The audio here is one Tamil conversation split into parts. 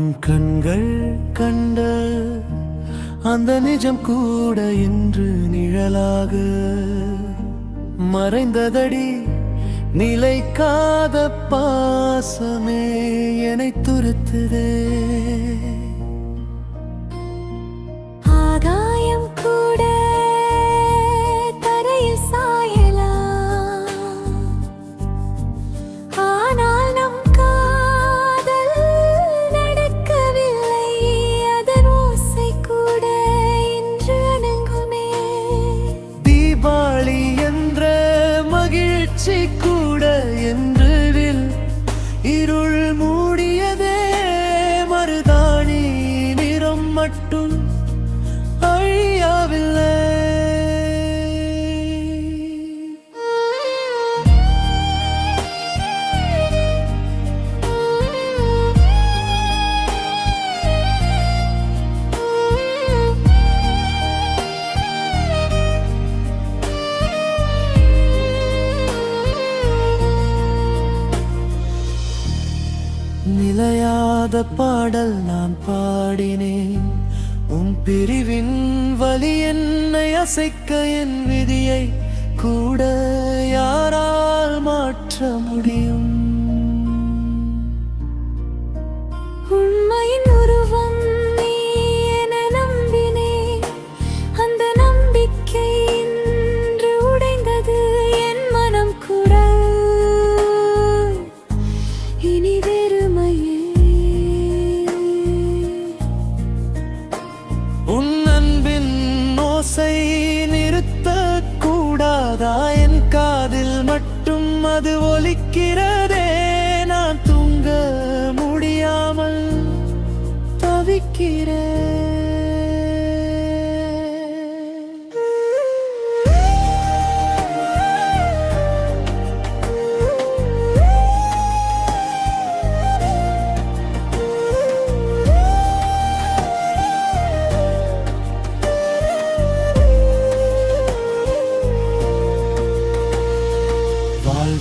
உன் கண்கள் கண்ட அந்த நிஜம் கூட இன்று நிழலாக. மறைந்ததடி நிலைக்காத பாசமே என்னை துருத்துதே. மகிழ்ச்சி கூட என்றுவில் இருள் மூடியதே மருதாணி நிறம் மட்டும். நிலையாத பாடல் நான் பாடினேன். உன் பிரிவின் வழி என்னை அசைக்க என் விதியை கூட யாரால் மாற்ற முடியும்? உண்மையின் உருவம் நீ என நம்பினேன். அந்த நம்பிக்கை உன் அன்பின் ஓசை நிறுத்த கூடாதா என் காதில் மட்டும் அது ஒலிக்கிறதே. நான் தூங்க முடியாமல் தவிக்கிறேன்.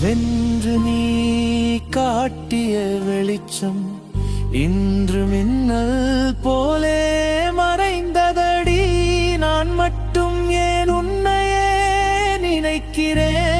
வென்று நீ காட்டிய வெளிச்சம் இன்று மின்னல் போலே மறைந்ததடி. நான் மட்டும் ஏன் உன்னையே நினைக்கிறேன்?